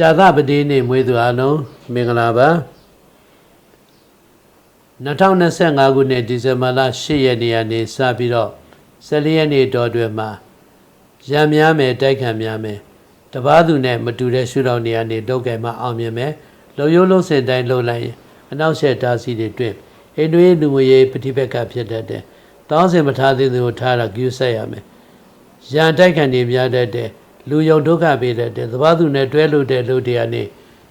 ဇာသပတိနေ့မွေးသူအလုံးမင်္ဂလာပါ2025ခုနှစ်ဒီဇင်ဘာလ10ရက်နေ့ကနေစပြီးတော့14ရက်နေ့တော်တွင်မှာရံများမယ်တိုက်ခံများမယ်တပားသူနဲ့မတူတဲ့ရှုထောင့်နေရာနေတုတ်ကဲမှာအောင်မြင်မယ်လုံရိုးလုံးစင်တိုင်းလှုပ်လိုက်ရင်အနောက်ဆက်တားစီတွေတွင်အိန္ဒိယလူငွေရေးပฏิပက္ခဖြစ်တတ်တယ်တောင်းစင်မထားသေးသူကိုထားတာကြည့်ဆက်ရမယ်ရန်တိုက်ခံနေများတတ်တဲ့ လူယုံဒုက္ခပေးတတ်တဲ့သဘာသူနဲ့တွဲလို့တဲ့လူတရားနေ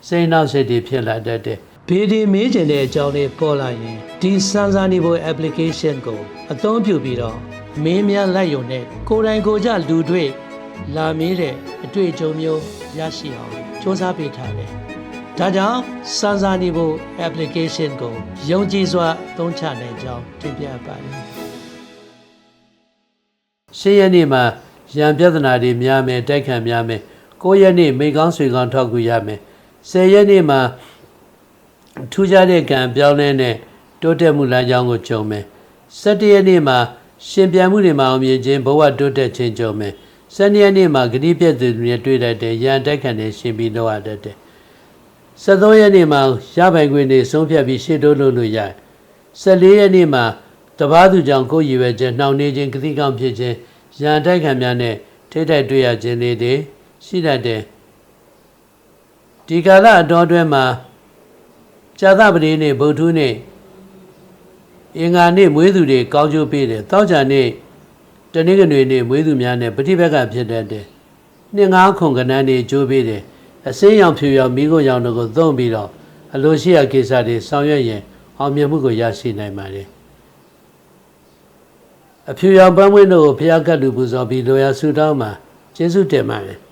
စိတ်နောက်စိတ်တွေဖြစ်လာတတ်တဲ့ဘေဒီမေးကျင်တဲ့အကြောင်းလေးပေါ်လာရင်ဒီစမ်းစာနေဖို့ application ကိုအသုံးပြုပြီးတော့မင်းများလိုက်ယုံနဲ့ကိုယ်တိုင်ကိုယ်ကြလူတွေ့လာမေးတဲ့အတွေ့အကြုံမျိုးရရှိအောင်စ조사ပေးထားတယ်။ဒါကြောင့်စမ်းစာနေဖို့ application ကိုယုံကြည်စွာအသုံးချနိုင်ကြောင်းတင်ပြပါတယ်။ရှင်းရက်နေ့မှာ ရံပြဿနာတွေများမယ်တိုက်ခံများမယ်၉ရက်နေ့မိကောင်းဆွေကောင်းထောက်ကူရမယ်၁၀ရက်နေ့မှာထူးခြားတဲ့ကံပြောင်းလဲတဲ့တိုးတက်မှုလမ်းကြောင်းကိုကြုံမယ်၁၇ရက်နေ့မှာရှင်ပြန်မှုတွေမှာအောင်မြင်ခြင်းဘဝတိုးတက်ခြင်းကြုံမယ်၁၂ရက်နေ့မှာဂတိပြည့်သူတွေနဲ့တွေ့တတ်တယ်ရံတိုက်ခံတွေရှင်ပြီးတော့ရတတ်တယ်73ရက်နေ့မှာရပိုင်ခွင့်တွေဆုံးဖြတ်ပြီးရှေ့တိုးလို့လို့ရတယ်14ရက်နေ့မှာတပားသူကြောင့်ကိုယ်ရည်ပဲခြင်းနှောင့်နှေးခြင်းဂတိကောင်းဖြစ်ခြင်း ရန်တိုက်ခံများနဲ့ထိတ်တိုက်တွေ့ရခြင်းတွေတွေရှိတတ်တယ်ဒီကာလအတော်အတွင်းမှာဇာသပတိနေ့ဗုဒ္ဓနေ့အင်္ဂါနေ့မွေးသူတွေကောင်းကျိုးပေးတယ်တောက်ကြနေ့တနင်္ဂနွေနေ့မွေးသူများနဲ့ပฏิဘက်ကဖြစ်တတ်တယ်နှစ်ငါးခုကဏ္ဍနေကျိုးပေးတယ်အစင်းရောင်ဖြူရောင်မိခိုးရောင်တို့ကိုသုံးပြီးတော့အလိုရှိရာကိစ္စတွေဆောင်ရွက်ရင်အောင်မြင်မှုကိုရရှိနိုင်ပါတယ် အဖြူရောင်ပန်းမွေးတို့ကိုဖျားကတ်လူပူဇော်ပြီးလိုရာဆူတောင်းမှာကျေးဇူးတင်ပါတယ်